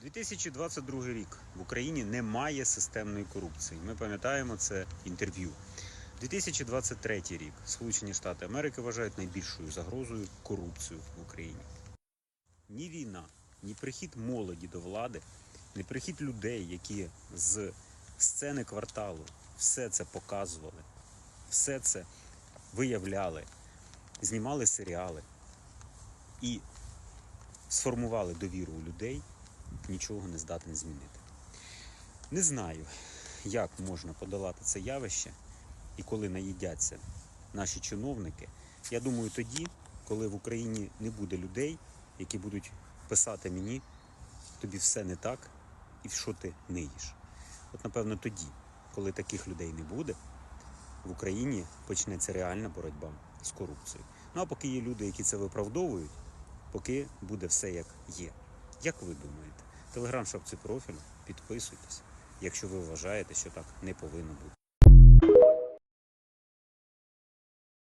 2022 рік в Україні немає системної корупції. Ми пам'ятаємо це інтерв'ю. 2023 рік Сполучені Штати Америки вважають найбільшою загрозою корупцію в Україні. Ні війна, ні прихід молоді до влади, ні прихід людей, які з сцени кварталу все це показували, все це виявляли, знімали серіали і сформували довіру у людей, нічого не здатен змінити. Не знаю, як можна подолати це явище і коли наїдяться наші чиновники. Я думаю, тоді, коли в Україні не буде людей, які будуть писати мені, тобі все не так і що ти не їш. От напевно тоді, коли таких людей не буде, в Україні почнеться реальна боротьба з корупцією. Ну а поки є люди, які це виправдовують, поки буде все як є. Як ви думаєте? Телеграм шапці профілю, підписуйтесь, якщо ви вважаєте, що так не повинно бути.